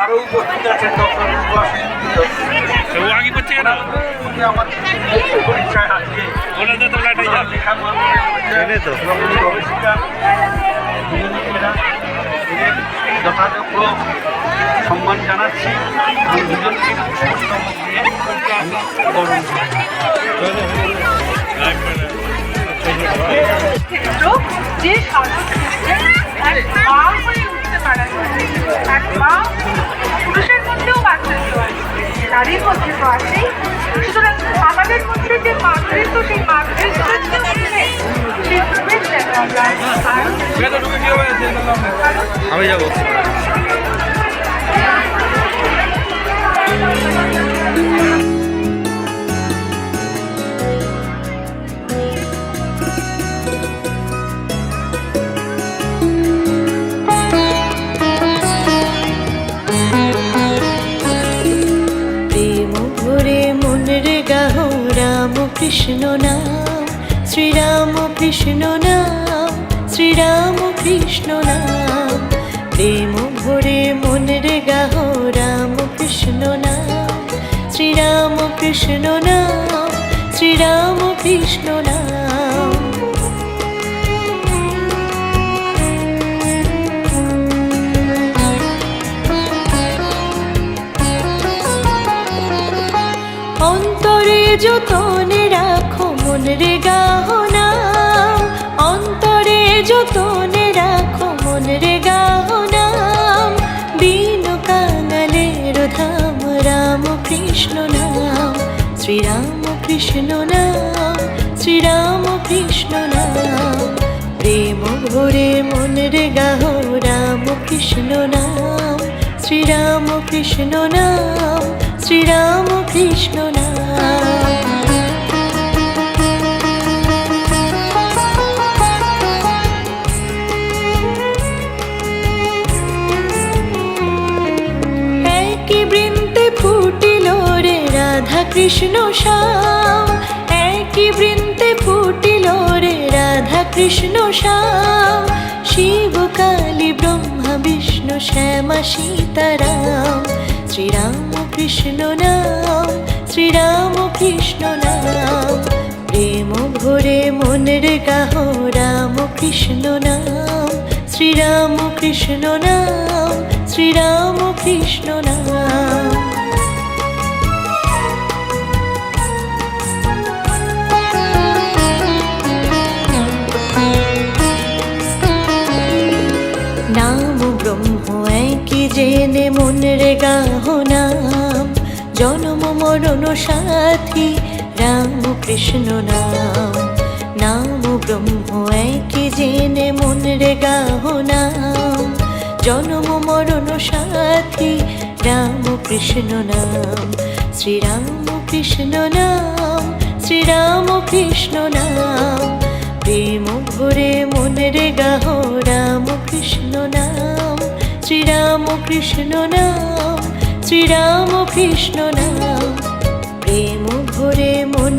আরও উপস্থিত আছেন ডক্টর আগে করছে কেন আমার পরীক্ষায় আজকে। গবেষিকা সম্মান জানাচ্ছি দুজনকে আমি যাব। কৃষ্ণ নাম শ্রীরাম কৃষ্ণ নাম। শ্রীরাম কৃষ্ণ নাম। প্রেম ভরে মনের গাহ রাম কৃষ্ণ নাম। শ্রীরাম কৃষ্ণ নাম শ্রীরাম কৃষ্ণ নাম। অন্তরে যতনে রাখো মনের গাহনা অন্তরে যতনে রাখো, মনের গাহনা বিন কাঙালের ধাম রাম কৃষ্ণ নাম। শ্রীরাম কৃষ্ণ নাম শ্রীরাম কৃষ্ণ নাম। প্রেম ভরে মনের গাহ রাম কৃষ্ণ নাম। শ্রীরাম কৃষ্ণ নাম শ্রীরাম কৃষ্ণ নাম। কৃষ্ণ শ্যাম। একই বৃন্তে ফুটিল রে রাধা কৃষ্ণ শ্যাম। শিব কালী ব্রহ্মা বিষ্ণু শ্যামা সীতারাম। শ্রীরাম কৃষ্ণ নাম, শ্রীরাম কৃষ্ণ নাম। প্রেম ভরে মনের গাহ রাম কৃষ্ণ নাম। শ্রীরাম কৃষ্ণ নাম, শ্রীরাম কৃষ্ণ নাম। জন্ম মরণ সাথী, রাম কৃষ্ণ নাম। নাম ব্রহ্ম একই জেনে মনের গাহ নাম। জন্ম মরণ সাথী, রাম কৃষ্ণ নাম। শ্রীরাম কৃষ্ণ নাম, শ্রীরাম কৃষ্ণ নাম। প্রেম ভরে মনের গাহ রাম কৃষ্ণ নাম। শ্রীরাম কৃষ্ণ নাম শ্রীরাম কৃষ্ণ নাম। প্রেম ভরে মনের